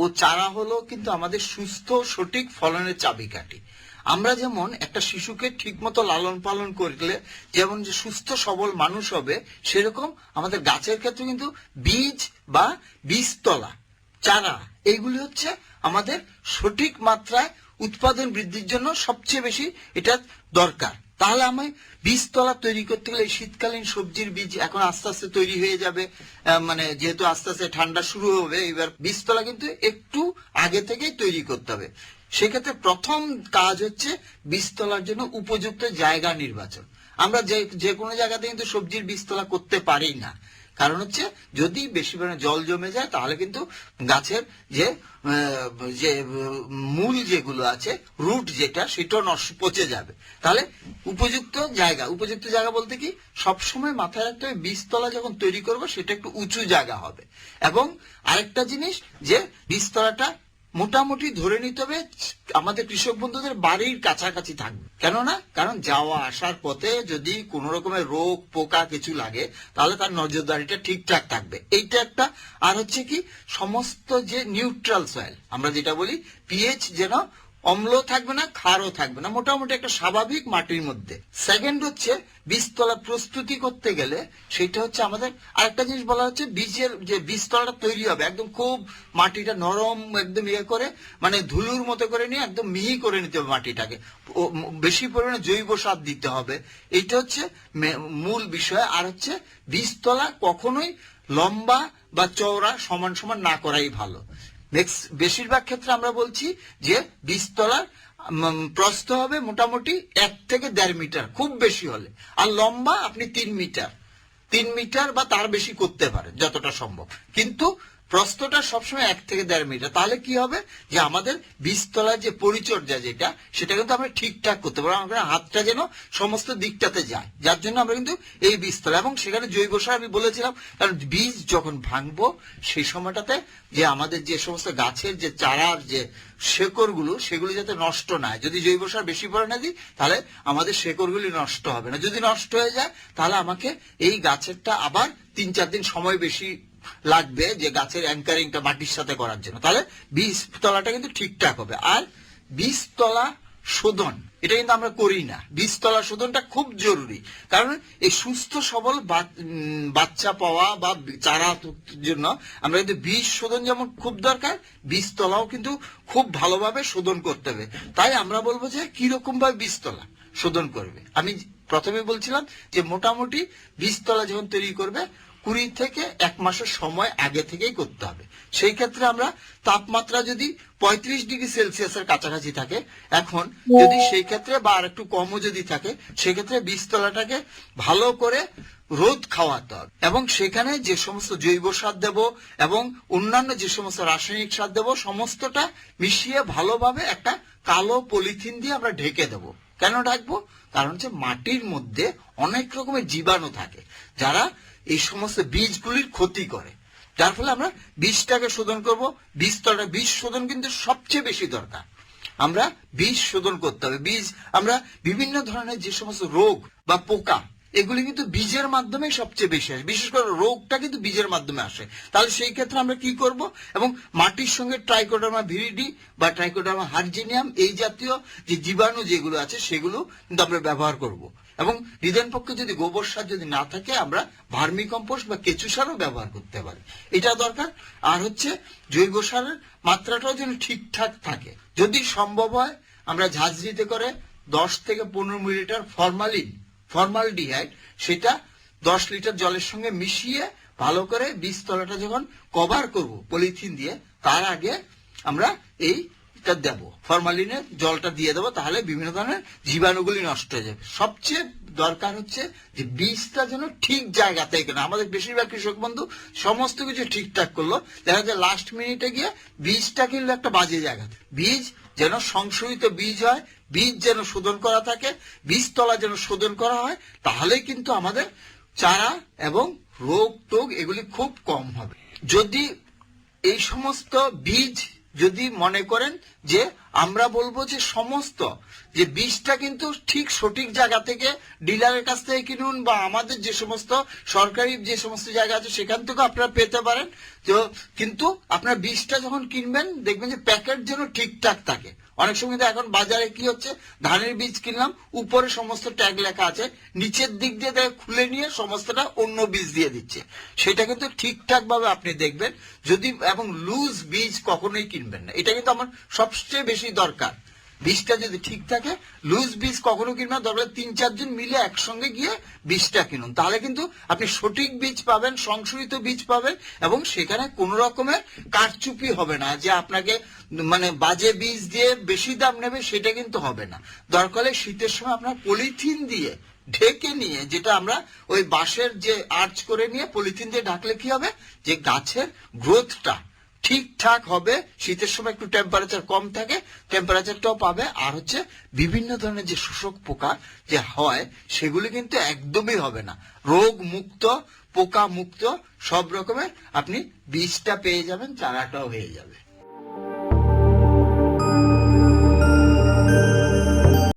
ও চারা হলো কিন্তু আমাদের সুস্থ, সঠিক ফলনের চাবিকাঠি। আমরা যেমন একটা শিশুকে ঠিকমতো লালন পালন করলে, যেমন যে সুস্থ, সবল মানুষ হবে, সেরকম আমাদের গাছের ক্ষেত্রে কিন্তু বীজ বা বীজতলা, চারা, এইগুলি হচ্ছে আমাদের সঠিক মাত্রায় উৎপাদন বৃদ্ধির জন্য সবচেয়ে বেশি এটা দরকার। তাহলে আমি বীজতলা তৈরি করতে গেলে শীতকালীন সবজির বীজ এখন আস্তে আস্তে তৈরি হয়ে যাবে মানে যেহেতু আস্তে আস্তে ঠান্ডা শুরু হবে, এবার বীজতলা কিন্তু একটু আগে থেকেই তৈরি করতে হবে। সেক্ষেত্রে প্রথম কাজ হচ্ছে বীজতলার জন্য উপযুক্ত জায়গা নির্বাচন। আমরা যে যে কোনো জায়গাতে কিন্তু সবজির বীজতলা করতে পারি না। কারণ হচ্ছে যদি বেশি পরিমাণে জল জমে যায়, তাহলে কিন্তু গাছের যে যে, মূল যেগুলো আছে, রুট যেটা সেটাও নষ্ট, পচে যাবে। তাহলে উপযুক্ত জায়গা উপযুক্ত জায়গা বলতে কি, সবসময় মাথায় রাখতে হবে, বীজতলা যখন তৈরি করব, সেটা একটু উঁচু জায়গা হবে। এবং আরেকটা জিনিস যে, বীজতলাটা মোটামুটি ধরে নিতে হবে আমাদের কৃষক বন্ধুদের বাড়ির কাছাকাছি থাকবে। কেননা? কারণ যাওয়া আসার পথে যদি কোন রকমের রোগ, পোকা কিছু লাগে, তাহলে তার নজরদারিটা ঠিকঠাক থাকবে। এইটা একটা। আর হচ্ছে কি, সমস্ত যে নিউট্রাল সয়েল আমরা যেটা বলি পিএইচ যেন অম্ল থাকবে না, ক্ষারও থাকবে না। মোটামুটি একটা স্বাভাবিক মাটির মধ্যে। সেকেন্ড হচ্ছে, বীজতলা প্রস্তুতি করতে গেলে সেটা হচ্ছে আমাদের আরেকটা জিনিস বলা হচ্ছে, বীজের যে বীজতলাটা তৈরি হবে, একদম খুব মাটিটা নরম, একদম ইয়ে করে মানে ধুলুর মতো করে নিয়ে একদম মিহি করে নিতে হবে মাটিটাকে। বেশি পরিমাণে জৈব সার দিতে হবে। এইটা হচ্ছে মূল বিষয়। আর হচ্ছে বীজতলা কখনোই লম্বা বা চওড়া সমান সমান না করাই ভালো। নেক্সট বেশিরভাগ ক্ষেত্রে আমরা বলছি যে বীজতলার প্রস্থ হবে মোটামুটি এক থেকে দেড় মিটার, খুব বেশি হলে। আর লম্বা আপনি তিন মিটার। তিন মিটার বা তার বেশি করতে পারেন, যতটা সম্ভব। কিন্তু প্রস্থটা সবসময় এক থেকে দেড় মিটার। তাহলে কি হবে? যে আমাদের বীজতলার যে পরিচর্যা যেটা, সেটা কিন্তু আমরা ঠিকঠাক করতে পারব। আমাদের হাতটা যেন সমস্ত দিকটাতে যায়। যার জন্য আমরা কিন্তু এই বীজতলা এবং সেখানে জৈব সার আমি বলেছিলাম, কারণ বীজ যখন ভাঙবো, সেই সময়টাতে যে আমাদের যে সমস্ত গাছের যে চারার যে শেকড়গুলো, সেগুলি যাতে নষ্ট না হয়। যদি জৈব সার বেশি পরিমাণে দিই, তাহলে আমাদের শেকড়গুলি নষ্ট হবে না। যদি নষ্ট হয়ে যায়, তাহলে আমাকে এই গাছেরটা আবার তিন চার দিন সময় বেশি লাগবে যে গাছের অ্যাঙ্কারিংটা মাটির সাথে করার জন্য। তাহলে বীজ তলাটা কিন্তু ঠিকঠাক হবে। আর বীজতলা শোধন, এটা কিন্তু আমরা করি না। বীজতলা শোধনটা খুব জরুরি। কারণ এই সুস্থ, সবল বাচ্চা পাওয়া বা চারা জন্য আমরা কিন্তু বীজ শোধন যেমন খুব দরকার, বীজতলাও কিন্তু খুব ভালোভাবে শোধন করতে হবে। তাই আমরা বলব যে কীরকম ভাবে বীজতলা শোধন করবে? আমি প্রথমে বলছিলাম যে মোটামুটি বীজতলা যখন তৈরি করবে কুড়ি থেকে এক মাসের সময় আগে থেকেই করতে হবে। সেই ক্ষেত্রে আমরা তাপমাত্রা যদি পঁয়ত্রিশ ডিগ্রি সেলসিয়াসের কাছাকাছি থাকে এখন যদি সেই ক্ষেত্রে বা আর একটু কমও যদি থাকে সেক্ষেত্রে বীজতলাটাকে ভালো করে রোদ খাওয়াতে হবে। এবং সেখানে যে সমস্ত জৈব সার দেব এবং অন্যান্য যে সমস্ত রাসায়নিক সার দেব সমস্তটা মিশিয়ে ভালোভাবে একটা কালো পলিথিন দিয়ে আমরা ঢেকে দেব। কেন ঢাকবো কারণ হচ্ছে মাটির মধ্যে অনেক রকমের জীবাণু থাকে, যারা এই সমস্ত বীজগুলির ক্ষতি করে। যার ফলে আমরা বীজটাকে শোধন করব বীজতলা বীজ শোধন কিন্তু সবচেয়ে বেশি দরকার। আমরা বীজ শোধন করতে হবে। বীজ, আমরা বিভিন্ন ধরনের যে সমস্ত রোগ বা পোকা এগুলি কিন্তু বীজের মাধ্যমে সবচেয়ে বেশি আসে। বিশেষ করে রোগটা কিন্তু বীজের মাধ্যমে আসে। তাহলে সেই ক্ষেত্রে আমরা কি করব? এবং মাটির সঙ্গে ট্রাইকোডার্মা ভিরিডি বা ট্রাইকোডার্মা হার্জিনিয়াম এই জাতীয় যে জীবাণু যেগুলো আছে, সেগুলো কিন্তু আমরা ব্যবহার করব। এবং নিদেন পক্ষে যদি গোবর সার যদি না থাকে, আমরা ভার্মি কম্পোস্ট বা কেঁচু সারও ব্যবহার করতে পারি। এটা দরকার। আর হচ্ছে জৈব সারের মাত্রাটাও যেন ঠিকঠাক থাকে। যদি সম্ভব হয়, আমরা ঝাঁঝরিতে করে দশ থেকে পনেরো মিলিটার ফরমালিন ফর্মালডিহাইড সেটা দশ লিটার জলের সঙ্গে মিশিয়ে ভালো করে বীজতলাটা যখন কভার করব পলিথিন দিয়ে, তার আগে আমরা এইটা দেব। ফরমালিনের জলটা দিয়ে দেবো, তাহলে বিভিন্ন ধরনের জীবাণুগুলি নষ্ট হয়ে যাবে। সবচেয়ে দরকার হচ্ছে যে বীজটা যেন ঠিক জায়গাতে কেন আমাদের বেশিরভাগ কৃষক বন্ধু সমস্ত কিছু ঠিকঠাক করল, দেখা যায় লাস্ট মিনিটে গিয়ে বীজটা কিনলো একটা বাজে জায়গাতে বীজ যেন সংশোধিত বীজ হয় বীজ যেন শোধন করা থাকে, বীজতলা যেন শোধন করা হয়, তাহলেই কিন্তু আমাদের চারা এবং রোগ টোগ এগুলি খুব কম হবে। যদি এই সমস্ত বীজ যদি মনে করেন যে আমরা বলব যে সমস্ত, যে বীজটা কিন্তু ঠিক সঠিক জায়গা থেকে ডিলারের কাছ থেকে কিনুন বা আমাদের যে সমস্ত সরকারি যে সমস্ত জায়গা আছে সেখান থেকেও আপনারা পেতে পারেন। তো কিন্তু আপনার বীজটা যখন কিনবেন, দেখবেন যে প্যাকেট যেন ঠিকঠাক থাকে। অনেক সময় কিন্তু এখন বাজারে কি হচ্ছে? ধানের বীজ কিনলাম, উপরে সমস্ত ট্যাগ লেখা আছে, নিচের দিক দিয়ে খুলে নিয়ে সমস্তটা অন্য বীজ দিয়ে দিচ্ছে। সেটা কিন্তু ঠিকঠাক ভাবে আপনি দেখবেন, যদি এবং লুজ বীজ কখনোই কিনবেন না। এটা কিন্তু আমার সবচেয়ে বেশি দরকার। বীজটা যদি ঠিক থাকে লুজ বীজ কখনো কিনবেন দরকার তিন চারজন মিলে একসঙ্গে গিয়ে বীজটা কিনুন। তাহলে কিন্তু আপনি সঠিক বীজ পাবেন, সংশোধিত বীজ পাবেন, এবং সেখানে কোনো রকমের কারচুপি হবে না যে আপনাকে মানে বাজে বীজ দিয়ে বেশি দাম নেবে, সেটা কিন্তু হবে না। দরকার শীতের সময় আপনার পলিথিন দিয়ে ঢেকে নিয়ে, যেটা আমরা ওই বাঁশের যে আর্চ করে নিয়ে পলিথিন দিয়ে ঢাকলে কি হবে? যে গাছের গ্রোথটা ঠিকঠাক হবে, শীতের সময় একটু টেম্পারেচার কম থাকে টেম্পারেচারটাও পাবে। আর হচ্ছে বিভিন্ন ধরনের যে শোষক পোকা যে হয়, সেগুলি কিন্তু একদমই হবে না। রোগ মুক্ত, পোকা মুক্ত, সব রকমের আপনি বীজটা পেয়ে যাবেন, চারাটাও হয়ে যাবে।